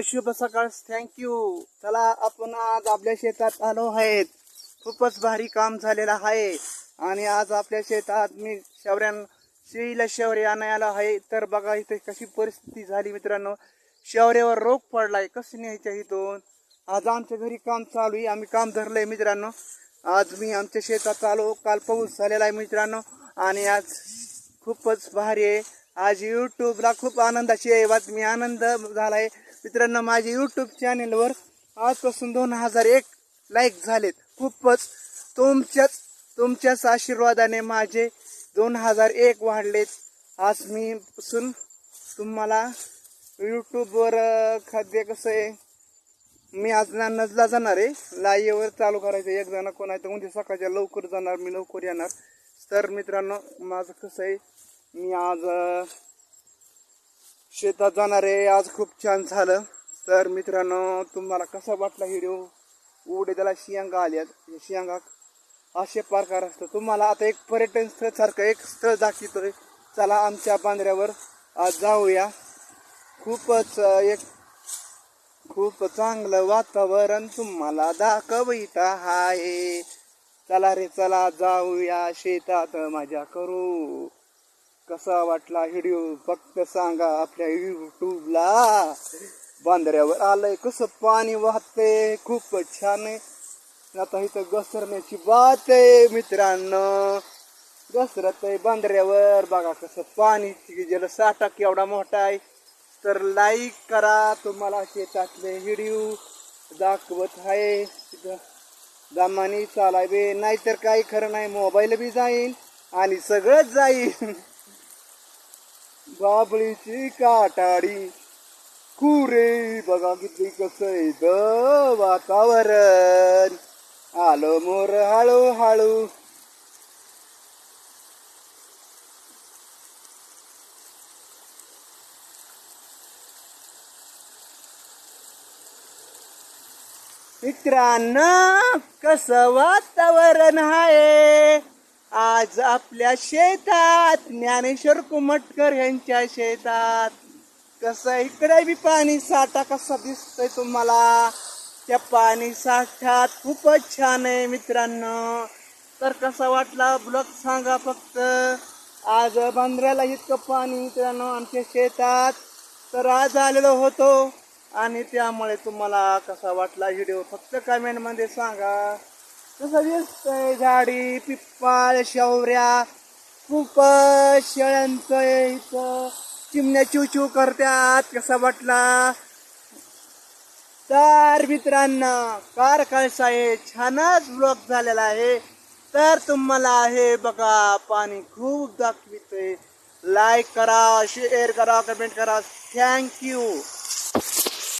शुभ सकाळ. थँक्यू चला आपण आज आपल्या शेतात आलो आहेत. खूपच भारी काम झालेलं आहे. आणि आज आपल्या शेतात मी शौर्यान शेळीला शेवरे आणायला आहे. तर बघा इथे कशी परिस्थिती झाली मित्रांनो. शेवऱ्यावर रोग पडलाय. कसं न्यायच्या इथून? आज आमच्या घरी काम चालू आहे. आम्ही काम धरलंय मित्रांनो. आज मी आमच्या शेतात आलो. काल पाऊस झालेला आहे मित्रांनो. आणि आज खूपच भारी आहे. आज यूट्यूबला खूप आनंदाची आहे. बातमी आनंद झालाय. मित्रांनो माझ्या यूट्यूब चॅनेलवर आजपासून दोन हजार एक लाईक झालेत. खूपच तुमच्याच तुमच्याच आशीर्वादाने माझे दोन हजार एक वाढलेत. आज मी पासून तुम्हाला यूट्यूबवर खाद्य कसं आहे मी आज ना नजला जाणार आहे. लाईवर चालू करायचं एक जण कोण आहे तर उद्या सकाळच्या लवकर जाणार मी लवकर येणार. तर मित्रांनो माझं कसं आहे मी आज शेतात जाणार आहे आज खूप छान झालं. तर मित्रांनो तुम्हाला कसा वाटला व्हिडिओ? उडे त्याला शियांगा आल्यात. या शियांगा असे प्रकार असतं तुम्हाला आता एक पर्यटन स्थळ सारखं एक स्थळ दाखवतोय. चला आमच्या बांद्र्यावर आज जाऊया. खूपच एक खूप चांगलं वातावरण तुम्हाला दाखविता आहे. चला रे चला जाऊया शेतात मजा करू. कसा वाटला व्हिडिओ? फक्त सांगा आपल्या युट्यूबला बांधाऱ्यावर आलंय कसं पाणी वाहते खूप छान आहे. आता इथं घसरण्याची बात आहे मित्रांनो. घसरत आहे बांधाऱ्यावर बघा कसं पाणी गेलं साठा केवढा मोठा आहे. तर लाईक करा. तुम्हाला शेतातले व्हिडिओ दाखवत आहे. तिथं दमानी चालावे. नाहीतर काही खरं नाही मोबाईल बी जाईल आणि सगळंच जाईल. बाबळीची काटाडी. कुरे बघा किती कसं आहे वातावरण. आलो मोर हळू हळू मित्रांनो कसं वातावरण आहे? आज आपल्या शेतात ज्ञानेश्वर कुमटकर यांच्या शेतात. कसं इकडे बी पाणी साठा कसा दिसतोय तुम्हाला? त्या पाणी साठ्यात खूपच छान आहे मित्रांनो. तर कसा वाटला ब्लॉग सांगा फक्त. आज बांद्र्याला इतकं पाणी मित्रांनो आमच्या शेतात. तर आज आलेलो होतो. आणि त्यामुळे तुम्हाला कसा वाटला व्हिडिओ फक्त कमेंटमध्ये सांगा. तसं दिसतंय झाडी पिप्पाळ शौर्या खूप शेळ्यांचं इथं. चिमण्या चिवचिव करतात कसा वाटला तर मित्रांना कार कळसा आहे छानच ब्लॉक झालेला आहे. तर तुम्हाला हे बघा पाणी खूप दाखवितोय. लाईक करा शेअर करा कमेंट करा. Thank you